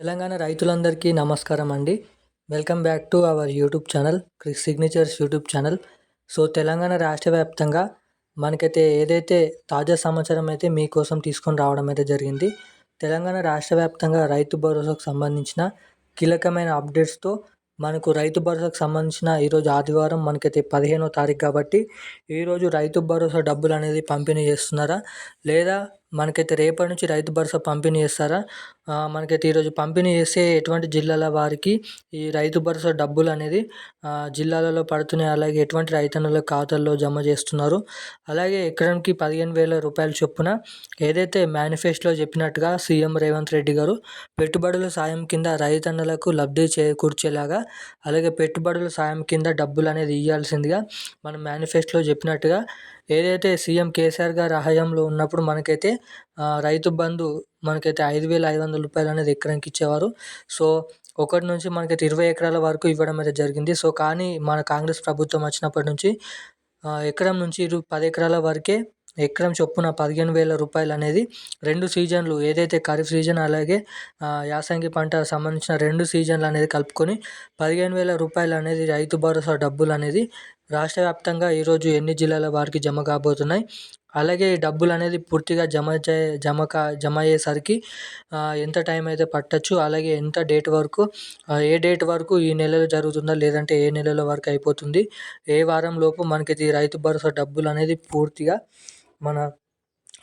తెలంగాణ రైతులందరికీ నమస్కారం అండి. Welcome back to our YouTube channel crick signatures YouTube channel. So Telangana రాష్ట్ర వ్యాప్తంగా మనకైతే ఏదైతే తాజా సమాచారం అయితే మీకోసం తీసుకొని రావడం అయితే జరిగింది తెలంగాణ రాష్ట్ర వ్యాప్తంగా రైతు భరోసాకు సంబంధించిన కీలకమైన అప్డేట్స్తో మనకు రైతు భరోసాకు సంబంధించిన ఈరోజు ఆదివారం మనకైతే పదిహేనో తారీఖు కాబట్టి ఈరోజు రైతు భరోసా డబ్బులు అనేది పంపిణీ చేస్తున్నారా? లేదా మనకైతే రేపటి నుంచి రైతు భరోసా పంపిణీ చేస్తారా? మనకైతే ఈరోజు పంపిణీ చేసే ఎటువంటి జిల్లాల వారికి ఈ రైతు భరోసా డబ్బులు అనేది జిల్లాలలో పడుతున్నాయి. అలాగే ఎటువంటి రైతన్నుల ఖాతాల్లో జమ చేస్తున్నారు? అలాగే ఎకరానికి పదిహేను వేల రూపాయల చొప్పున ఏదైతే మేనిఫెస్టోలో చెప్పినట్టుగా సీఎం రేవంత్ రెడ్డి గారు పెట్టుబడుల సాయం కింద రైతన్నులకు లబ్ధి చేకూర్చేలాగా అలాగే పెట్టుబడుల సాయం కింద డబ్బులు అనేది ఇవ్వాల్సిందిగా మన మేనిఫెస్టోలో చెప్పినట్టుగా ఏదైతే సీఎం కేసీఆర్ గారి హయాంలో ఉన్నప్పుడు మనకైతే రైతు బంధు మనకైతే ఐదు వేల ఐదు వందల రూపాయలు అనేది ఎకరానికి ఇచ్చేవారు. సో ఒకటి నుంచి మనకైతే ఇరవై ఎకరాల వరకు ఇవ్వడం అయితే జరిగింది. సో కానీ మన కాంగ్రెస్ ప్రభుత్వం వచ్చినప్పటి నుంచి ఎకరం నుంచి ఇరు పది ఎకరాల వరకే ఎకరం చొప్పున పదిహేను వేల రూపాయలు అనేది రెండు సీజన్లు ఏదైతే ఖరీఫ్ సీజన్ అలాగే యాసంగి పంట సంబంధించిన రెండు సీజన్లు అనేది కలుపుకొని పదిహేను వేల రూపాయలు అనేది రైతు భరోసా డబ్బులు అనేది రాష్ట్ర వ్యాప్తంగా ఈరోజు ఎన్ని జిల్లాల వారికి జమ కాబోతున్నాయి? అలాగే ఈ డబ్బులు అనేది పూర్తిగా జమ చే జమ కా జమ అయ్యేసరికి ఎంత టైం అయితే పట్టచ్చు? అలాగే ఎంత డేట్ వరకు ఏ డేట్ వరకు ఈ నెలలో జరుగుతుందా? లేదంటే ఏ నెలలో వరకు అయిపోతుంది? ఏ వారం లోపు మనకి రైతు భరోసా డబ్బులు అనేది పూర్తిగా మన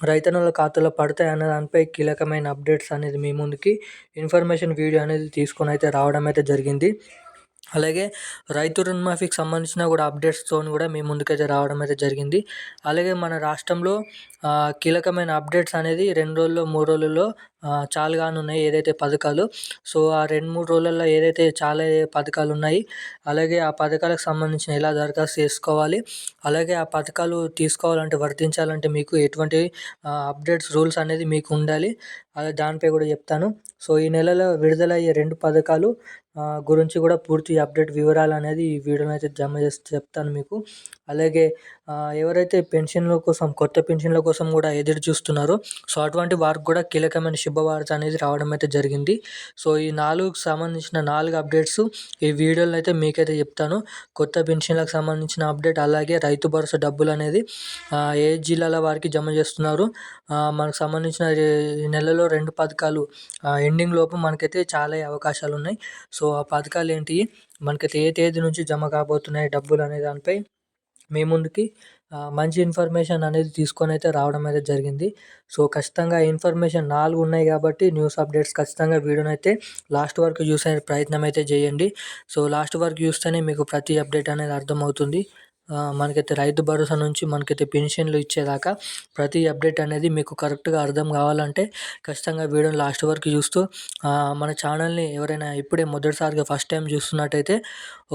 రైతన్నుల ఖాతాలో పడతాయి అనే దానిపై కీలకమైన అప్డేట్స్ అనేది మీ ముందుకి ఇన్ఫర్మేషన్ వీడియో అనేది తీసుకొని అయితే రావడం అయితే జరిగింది. అలాగే రైతు రుణమాఫీకి సంబంధించిన కూడా అప్డేట్స్తో కూడా మీ ముందుకైతే రావడం అయితే జరిగింది. అలాగే మన రాష్ట్రంలో కీలకమైన అప్డేట్స్ అనేది రెండు రోజుల్లో మూడు రోజుల్లో చాలా ఉన్నాయి ఏదైతే పథకాలు. సో ఆ రెండు మూడు రోజులలో ఏదైతే చాలా పథకాలు ఉన్నాయి అలాగే ఆ పథకాలకు సంబంధించిన ఎలా దరఖాస్తు చేసుకోవాలి అలాగే ఆ పథకాలు తీసుకోవాలంటే వర్తించాలంటే మీకు ఎటువంటి అప్డేట్స్ రూల్స్ అనేది మీకు ఉండాలి. అదే దానిపై కూడా చెప్తాను. సో ఈ నెలలో విడుదలయ్యే రెండు పథకాలు గురించి కూడా పూర్తి అప్డేట్ వివరాలు అనేది ఈ వీడియోలో అయితే జమ చేసి చెప్తాను మీకు. అలాగే ఎవరైతే పెన్షన్ల కోసం కొత్త పెన్షన్ల కోసం కూడా ఎదురు చూస్తున్నారో సో అటువంటి వారికి కూడా కీలకమైన శుభవార్త అనేది రావడం అయితే జరిగింది. సో ఈ నాలుగు సంబంధించిన నాలుగు అప్డేట్స్ ఈ వీడియోలో అయితే మీకైతే చెప్తాను. కొత్త పెన్షన్లకు సంబంధించిన అప్డేట్ అలాగే రైతు భరోసా డబ్బులు అనేది ఏ జిల్లాల వారికి జమ చేస్తున్నారు? మనకు సంబంధించిన నెలలో రెండు పథకాలు ఎండింగ్ లోపు మనకైతే చాలా అవకాశాలు ఉన్నాయి. సో ఆ పథకాలు ఏంటి? మనకైతే ఏ తేదీ నుంచి జమ కాబోతున్నాయి డబ్బులు అనే దానిపై మీ ముందుకి మంచి ఇన్ఫర్మేషన్ అనేది తీసుకొని అయితే రావడం అయితే జరిగింది. సో ఖచ్చితంగా ఇన్ఫర్మేషన్ నాలుగు ఉన్నాయి కాబట్టి న్యూస్ అప్డేట్స్ ఖచ్చితంగా వీడియోని అయితే లాస్ట్ వరకు చూసే ప్రయత్నం అయితే చేయండి. సో లాస్ట్ వరకు చూస్తేనే మీకు ప్రతి అప్డేట్ అనేది అర్థమవుతుంది. మనకైతే రైతు భరోసా నుంచి మనకైతే పెన్షన్లు ఇచ్చేదాకా ప్రతి అప్డేట్ అనేది మీకు కరెక్ట్గా అర్థం కావాలంటే ఖచ్చితంగా వీడియోని లాస్ట్ వరకు చూస్తూ మన ఛానల్ని ఎవరైనా ఇప్పుడే మొదటిసారిగా ఫస్ట్ టైం చూస్తున్నట్టయితే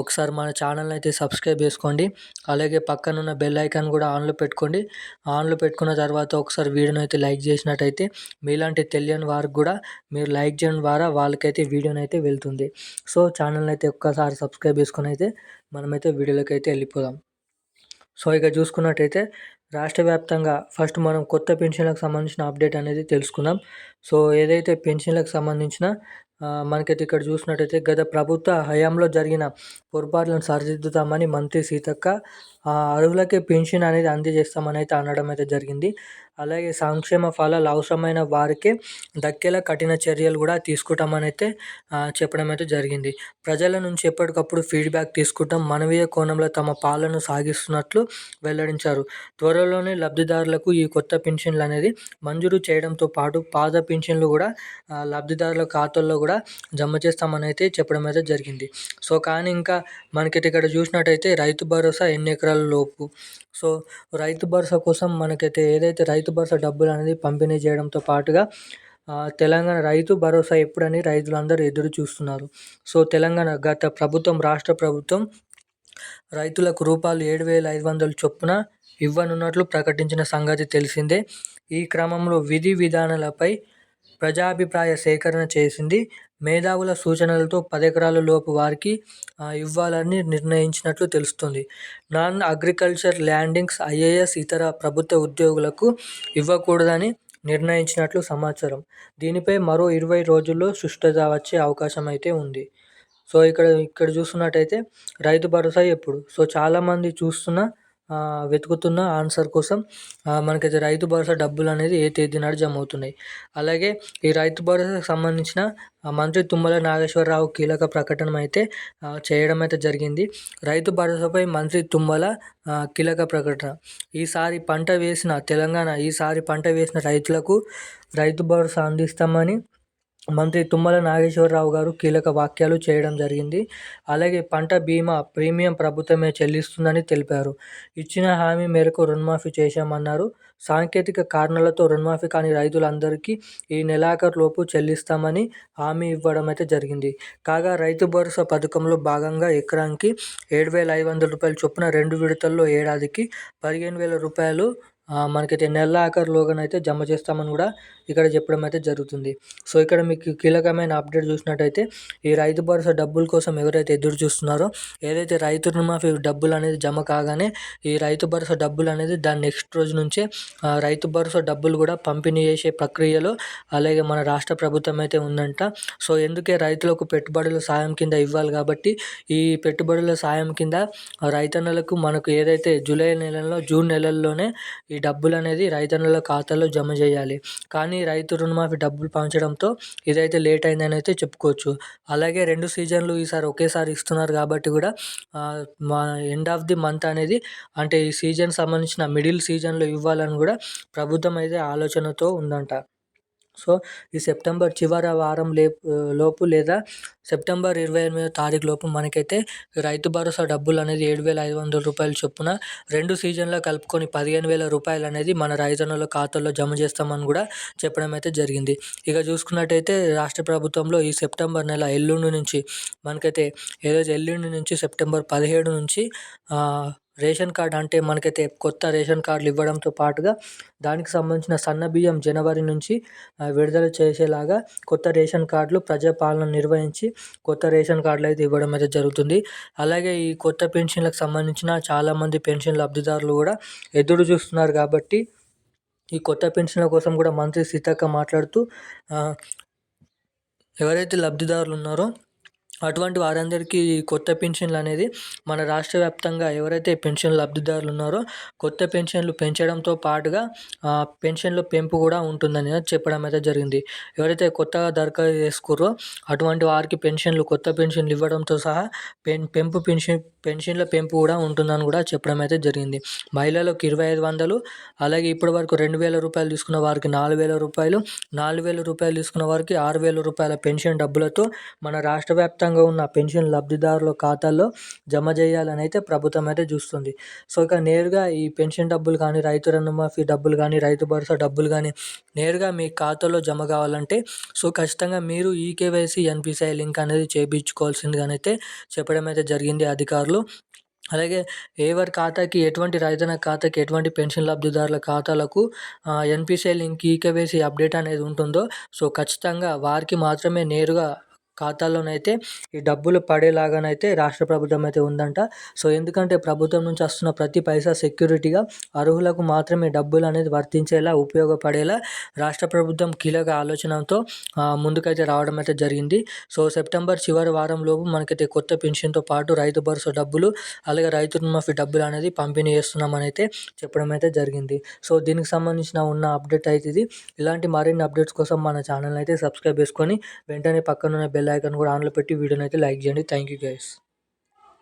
ఒకసారి మన ఛానల్ని అయితే సబ్స్క్రైబ్ చేసుకోండి. అలాగే పక్కనున్న బెల్ ఐకాన్ కూడా ఆన్లో పెట్టుకోండి. ఆన్లో పెట్టుకున్న తర్వాత ఒకసారి వీడియోని అయితే లైక్ చేసినట్టయితే మీలాంటి తెలియని వారికి కూడా మీరు లైక్ చేయడం ద్వారా వాళ్ళకైతే వీడియోని అయితే వెళ్తుంది. సో ఛానల్ని అయితే ఒక్కసారి సబ్స్క్రైబ్ చేసుకొని అయితే మనమైతే వీడియోలోకి అయితే వెళ్ళిపోదాం. సో ఇక చూసుకున్నట్టయితే రాష్ట్ర వ్యాప్తంగా ఫస్ట్ మనం కొత్త పెన్షన్లకు సంబంధించిన అప్డేట్ అనేది తెలుసుకుందాం. సో ఏదైతే పెన్షన్లకు సంబంధించిన మనకైతే ఇక్కడ చూసినట్టయితే గత ప్రభుత్వ హయాంలో జరిగిన పొరపాట్లను సరిదిద్దుతామని మంత్రి సీతక్క అర్హులకే పెన్షన్ అనేది అందజేస్తామని అయితే అనడం అయితే జరిగింది. అలాగే సంక్షేమ ఫలాలు అవసరమైన వారికే దక్కేలా కఠిన చర్యలు కూడా తీసుకుంటామని అయితే చెప్పడం అయితే జరిగింది. ప్రజల నుంచి ఎప్పటికప్పుడు ఫీడ్బ్యాక్ తీసుకుంటాం. మనవీయ కోణంలో తమ పాలన సాగిస్తున్నట్లు వెల్లడించారు. త్వరలోనే లబ్ధిదారులకు ఈ కొత్త పెన్షన్లు అనేది మంజూరు చేయడంతో పాటు పాత పెన్షన్లు కూడా లబ్ధిదారుల ఖాతాల్లో కూడా జమ చేస్తామని అయితే చెప్పడం అయితే జరిగింది. సో కానీ ఇంకా మనకైతే ఇక్కడ చూసినట్టయితే రైతు భరోసా ఎన్ని ఎకరాల లోపు? సో రైతు భరోసా కోసం మనకైతే ఏదైతే రైతు భరోసా డబ్బులు అనేది పంపిణీ చేయడంతో పాటుగా తెలంగాణ రైతు భరోసా ఎప్పుడని రైతులందరూ ఎదురు చూస్తున్నారు. సో తెలంగాణ గత ప్రభుత్వం రాష్ట్ర ప్రభుత్వం రైతులకు రూపాయలు ఏడు వేల ఐదు వందల చొప్పున ఇవ్వనున్నట్లు ప్రకటించిన సంగతి తెలిసిందే. ఈ క్రమంలో విధి విధానాలపై ప్రజాభిప్రాయ సేకరణ చేసింది మేధావుల సూచనలతో పదెకరాల లోపు వారికి ఇవ్వాలని నిర్ణయించినట్లు తెలుస్తుంది. నాన్ అగ్రికల్చర్ ల్యాండింగ్స్ ఐఏఎస్ ఇతర ప్రభుత్వ ఉద్యోగులకు ఇవ్వకూడదని నిర్ణయించినట్లు సమాచారం. దీనిపై మరో ఇరవై రోజుల్లో సుష్టత వచ్చే అవకాశం అయితే ఉంది. సో ఇక్కడ ఇక్కడ చూస్తున్నట్టయితే రైతు భరోసా ఎప్పుడు? సో చాలామంది చూస్తున్న వెతుకుతున్న ఆన్సర్ కోసం మనకైతే రైతు భరోసా డబ్బులు అనేది ఏ తేదీ నాడు జమ అవుతున్నాయి అలాగే ఈ రైతు భరోసాకు సంబంధించిన మంత్రి తుమ్మల నాగేశ్వరరావు కీలక ప్రకటన అయితే చేయడం అయితే జరిగింది. రైతు భరోసాపై మంత్రి తుమ్మల కీలక ప్రకటన. ఈసారి పంట వేసిన తెలంగాణ ఈసారి పంట వేసిన రైతులకు రైతు భరోసా అందిస్తామని మంత్రి తుమ్మల నాగేశ్వరరావు గారు కీలక వ్యాఖ్యలు చేయడం జరిగింది. అలాగే పంట బీమా ప్రీమియం ప్రభుత్వమే చెల్లిస్తుందని తెలిపారు. ఇచ్చిన హామీ మేరకు రుణమాఫీ చేశామన్నారు. సాంకేతిక కారణాలతో రుణమాఫీ కాని రైతులందరికీ ఈ నెలాఖరులోపు చెల్లిస్తామని హామీ ఇవ్వడం అయితే జరిగింది. కాగా రైతు భరోసా పథకంలో భాగంగా ఎకరానికి ఏడు వేల ఐదు వందల రూపాయలు చొప్పున రెండు విడతల్లో ఏడాదికి పదిహేను వేల రూపాయలు మనకైతే నెల ఆఖరులోగానైతే జమ చేస్తామని కూడా ఇక్కడ చెప్పడం అయితే జరుగుతుంది. సో ఇక్కడ మీకు కీలకమైన అప్డేట్ చూసినట్టయితే ఈ రైతు భరోసా డబ్బుల కోసం ఎవరైతే ఎదురు చూస్తున్నారో ఏదైతే రైతు రుణమాఫీ డబ్బులు అనేది జమ కాగానే ఈ రైతు భరోసా డబ్బులు అనేది దాని నెక్స్ట్ రోజు నుంచే రైతు భరోసా డబ్బులు కూడా పంపిణీ చేసే ప్రక్రియలో అలాగే మన రాష్ట్ర ప్రభుత్వం అయితే ఉందంట. సో ఎందుకే రైతులకు పెట్టుబడుల సాయం కింద ఇవ్వాలి కాబట్టి ఈ పెట్టుబడుల సాయం కింద రైతన్నలకు మనకు ఏదైతే జూలై నెలలో జూన్ నెలల్లోనే ఈ ఈ డబ్బులు అనేది రైతన్నుల ఖాతాలో జమ చేయాలి. కానీ రైతు రుణమాఫీ డబ్బులు పంచడంతో ఇదైతే లేట్ అయిందని అయితే చెప్పుకోవచ్చు. అలాగే రెండు సీజన్లు ఈసారి ఒకేసారి ఇస్తున్నారు కాబట్టి కూడా మా ఎండ్ ఆఫ్ ది మంత్ అనేది అంటే ఈ సీజన్ సంబంధించిన మిడిల్ సీజన్లో ఇవ్వాలని కూడా ప్రభుత్వం అయితే ఆలోచనతో ఉందంట. సో ఈ సెప్టెంబర్ చివరి వారం లేపు లోపు లేదా సెప్టెంబర్ ఇరవై ఎనిమిదో తారీఖు లోపు మనకైతే రైతు భరోసా డబ్బులు అనేది ఏడు వేల ఐదు వందల రూపాయల చొప్పున రెండు సీజన్లో కలుపుకొని పదిహేను వేల రూపాయలు అనేది మన రైతన్నుల ఖాతాల్లో జమ చేస్తామని కూడా చెప్పడం అయితే జరిగింది. ఇక చూసుకున్నట్టయితే రాష్ట్ర ప్రభుత్వంలో ఈ సెప్టెంబర్ నెల ఎల్లుండి నుంచి మనకైతే ఏదైతే ఎల్లుండి నుంచి సెప్టెంబర్ పదిహేడు నుంచి రేషన్ కార్డ్ అంటే మనకైతే కొత్త రేషన్ కార్డులు ఇవ్వడంతో పాటుగా దానికి సంబంధించిన సన్న బియ్యం జనవరి నుంచి విడుదల చేసేలాగా కొత్త రేషన్ కార్డులు ప్రజాపాలన నిర్వహించి కొత్త రేషన్ కార్డులు అయితే ఇవ్వడం అయితే జరుగుతుంది. అలాగే ఈ కొత్త పెన్షన్లకు సంబంధించిన చాలామంది పెన్షన్ లబ్ధిదారులు కూడా ఎదురు చూస్తున్నారు కాబట్టి ఈ కొత్త పెన్షన్ల కోసం కూడా మంత్రి సీతక్క మాట్లాడుతూ ఎవరైతే లబ్ధిదారులు ఉన్నారో అటువంటి వారందరికీ కొత్త పెన్షన్లు అనేది మన రాష్ట్ర వ్యాప్తంగా ఎవరైతే పెన్షన్ లబ్ధిదారులు ఉన్నారో కొత్త పెన్షన్లు పెంచడంతో పాటుగా పెన్షన్ల పెంపు కూడా ఉంటుందని చెప్పడం అయితే జరిగింది. ఎవరైతే కొత్తగా దరఖాస్తు చేసుకుర్రో అటువంటి వారికి పెన్షన్లు కొత్త పెన్షన్లు ఇవ్వడంతో సహా పెన్ పెంపు పెన్షన్ పెన్షన్ల పెంపు కూడా ఉంటుందని కూడా చెప్పడం అయితే జరిగింది. మహిళలకు ఇరవై ఐదు వందలు అలాగే ఇప్పటి వరకు రెండు వేల రూపాయలు తీసుకున్న వారికి నాలుగు వేల రూపాయలు నాలుగు వేల రూపాయలు తీసుకున్న వారికి ఆరు వేల రూపాయల పెన్షన్ డబ్బులతో మన రాష్ట్ర వ్యాప్తంగా ఉన్న పెన్షన్ లబ్ధిదారుల ఖాతాల్లో జమ చేయాలని అయితే ప్రభుత్వం అయితే చూస్తుంది. సో ఇక నేరుగా ఈ పెన్షన్ డబ్బులు కానీ రైతు రుణమాఫీ డబ్బులు కానీ రైతు భరోసా డబ్బులు కానీ నేరుగా మీ ఖాతాలో జమ కావాలంటే సో ఖచ్చితంగా మీరు ఈకేవైసీ ఎన్పిసిఐ లింక్ అనేది చేయించుకోవాల్సిందిగానైతే చెప్పడం అయితే జరిగింది అధికారులు. అలాగే ఎవరి ఖాతాకి ఎటువంటి రైతన్న ఖాతాకి ఎటువంటి పెన్షన్ లబ్ధిదారుల ఖాతాలకు ఎన్పిసిఐ లింక్ ఈకేవైసీ అప్డేట్ అనేది ఉంటుందో సో ఖచ్చితంగా వారికి మాత్రమే నేరుగా ఖాతాల్లోనైతే ఈ డబ్బులు పడేలాగానైతే రాష్ట్ర ప్రభుత్వం అయితే ఉందంట. సో ఎందుకంటే ప్రభుత్వం నుంచి వస్తున్న ప్రతి పైసా సెక్యూరిటీగా అర్హులకు మాత్రమే డబ్బులు అనేది వర్తించేలా ఉపయోగపడేలా రాష్ట్ర ప్రభుత్వం కీలక ఆలోచనతో ముందుకైతే రావడం అయితే జరిగింది. సో సెప్టెంబర్ చివరి వారంలోపు మనకైతే కొత్త పెన్షన్తో పాటు రైతు భరోసా డబ్బులు అలాగే రైతు రుణమాఫీ డబ్బులు అనేది పంపిణీ చేస్తున్నామని అయితే చెప్పడం అయితే జరిగింది. సో దీనికి సంబంధించిన ఉన్న అప్డేట్ అయితే ఇది. ఇలాంటి మరిన్ని అప్డేట్స్ కోసం మన ఛానల్ అయితే సబ్స్క్రైబ్ చేసుకొని వెంటనే పక్కనున్న బెల్ బెల్ ఐకాన్ కూడా ఆన్లో పెట్టి వీడియోని అయితే లైక్ చేయండి థ్యాంక్ యూ గైస్